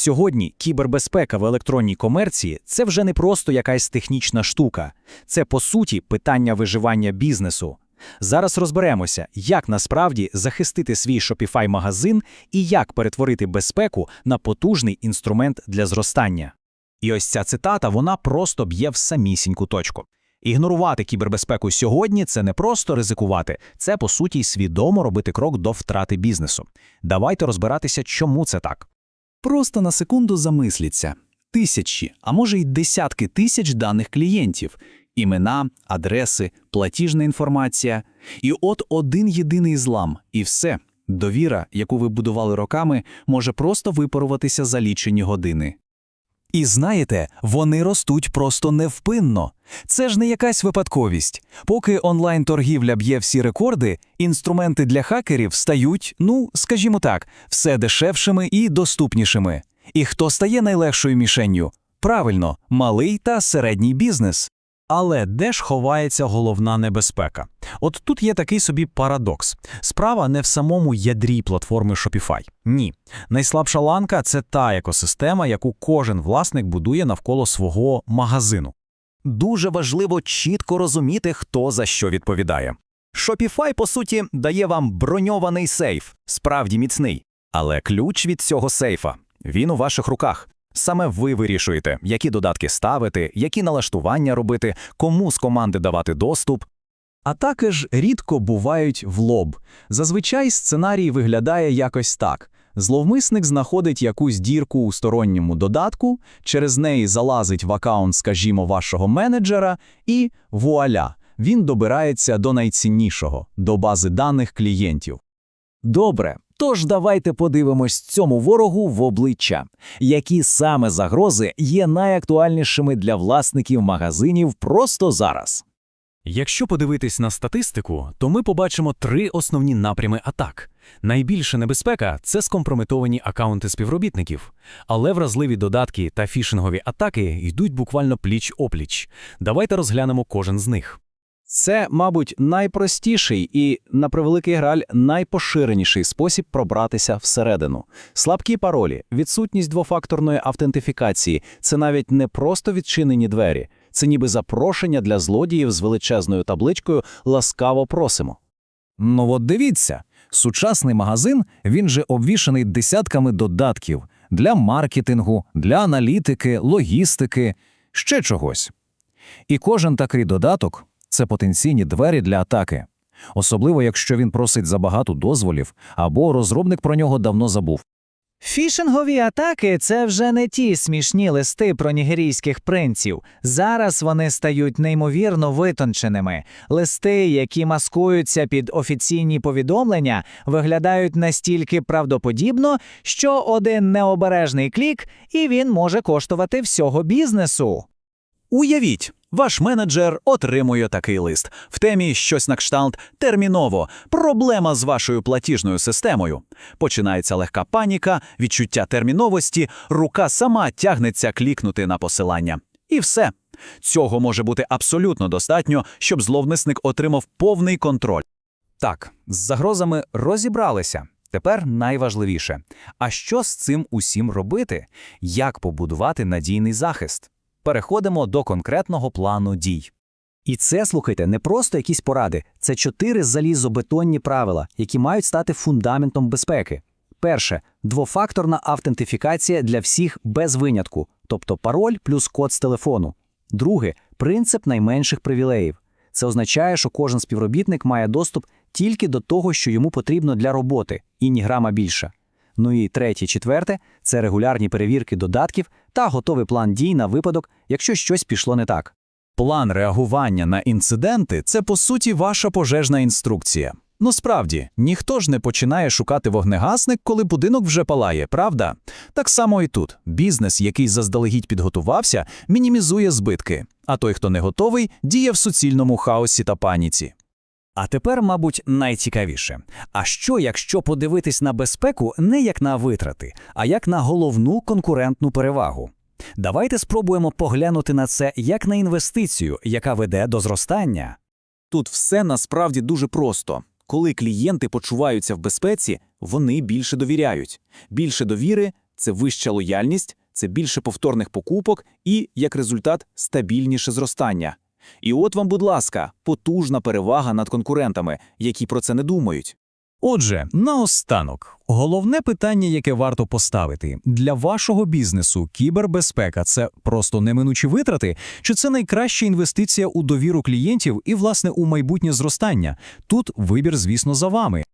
Сьогодні кібербезпека в електронній комерції це вже не просто якась технічна штука, це по суті питання виживання бізнесу. Зараз розберемося, як насправді захистити свій Shopify магазин і як перетворити безпеку на потужний інструмент для зростання. І ось ця цитата вона просто б'є в самісіньку точку. Ігнорувати кібербезпеку сьогодні це не просто ризикувати, це по суті свідомо робити крок до втрати бізнесу. Давайте розбиратися, чому це так. Просто на секунду замисліться. Тисячі, а може й десятки тисяч даних клієнтів, імена, адреси, платіжна інформація. І от один єдиний злам, і все. Довіра, яку ви будували роками, може просто випаруватися за лічені години. І знаєте, вони ростуть просто невпинно. Це ж не якась випадковість. Поки онлайн-торгівля б'є всі рекорди, інструменти для хакерів стають, ну, скажімо так, все дешевшими і доступнішими. І хто стає найлегшою мішенню? Правильно, малий та середній бізнес. Але де ж ховається головна небезпека? От тут є такий собі парадокс. Справа не в самому ядрі платформи Shopify. Ні. Найслабша ланка це та екосистема, яку кожен власник будує навколо свого магазину. Дуже важливо чітко розуміти, хто за що відповідає. Shopify, по суті, дає вам броньований сейф, справді міцний. Але ключ від цього сейфа він у ваших руках. Саме ви вирішуєте, які додатки ставити, які налаштування робити, кому з команди давати доступ. Атаки ж рідко бувають в лоб. Зазвичай сценарій виглядає якось так. Зловмисник знаходить якусь дірку у сторонньому додатку, через неї залазить в аккаунт, скажімо, вашого менеджера, і вуаля, він добирається до найціннішого до бази даних клієнтів. Добре, тож давайте подивимось цьому ворогу в обличчя, які саме загрози є найактуальнішими для власників магазинів просто зараз. Якщо подивитись на статистику, то ми побачимо три основні напрями атак. Найбільша небезпека це скомпрометовані акаунти співробітників, але вразливі додатки та фішингові атаки йдуть буквально пліч-опліч. Давайте розглянемо кожен з них. Це, мабуть, найпростіший і, на превеликий граль, найпоширеніший спосіб пробратися всередину. Слабкі паролі, відсутність двофакторної автентифікації це навіть не просто відчинені двері, це ніби запрошення для злодіїв з величезною табличкою Ласкаво просимо. Ну от дивіться, сучасний магазин, він же обвішаний десятками додатків для маркетингу, для аналітики, логістики, ще чогось. І кожен такий додаток це потенційні двері для атаки. Особливо, якщо він просить забагато дозволів, або розробник про нього давно забув. Фішингові атаки це вже не ті смішні листи про нігерійських принців. Зараз вони стають неймовірно витонченими. Листи, які маскуються під офіційні повідомлення, виглядають настільки правдоподібно, що один необережний клік, і він може коштувати всього бізнесу. Уявіть, ваш менеджер отримує такий лист. В темі щось на кшталт терміново, проблема з вашою платіжною системою. Починається легка паніка, відчуття терміновості, рука сама тягнеться клікнути на посилання. І все. Цього може бути абсолютно достатньо, щоб зловмисник отримав повний контроль. Так, з загрозами розібралися. Тепер найважливіше. А що з цим усім робити? Як побудувати надійний захист? Переходимо до конкретного плану дій. І це, слухайте, не просто якісь поради, це чотири залізобетонні правила, які мають стати фундаментом безпеки. Перше двофакторна автентифікація для всіх без винятку, тобто пароль плюс код з телефону. Друге принцип найменших привілеїв. Це означає, що кожен співробітник має доступ тільки до того, що йому потрібно для роботи, і ні грама більше. Ну і третє, четверте це регулярні перевірки додатків та готовий план дій на випадок, якщо щось пішло не так. План реагування на інциденти це по суті ваша пожежна інструкція. Ну справді, ніхто ж не починає шукати вогнегасник, коли будинок вже палає, правда? Так само і тут. Бізнес, який заздалегідь підготувався, мінімізує збитки, а той, хто не готовий, діє в суцільному хаосі та паніці. А тепер, мабуть, найцікавіше. А що, якщо подивитись на безпеку не як на витрати, а як на головну конкурентну перевагу? Давайте спробуємо поглянути на це як на інвестицію, яка веде до зростання. Тут все насправді дуже просто. Коли клієнти почуваються в безпеці, вони більше довіряють. Більше довіри це вища лояльність, це більше повторних покупок і, як результат, стабільніше зростання. І от вам, будь ласка, потужна перевага над конкурентами, які про це не думають. Отже, наостанок, головне питання, яке варто поставити для вашого бізнесу, кібербезпека це просто неминучі витрати, чи це найкраща інвестиція у довіру клієнтів і, власне, у майбутнє зростання? Тут вибір, звісно, за вами.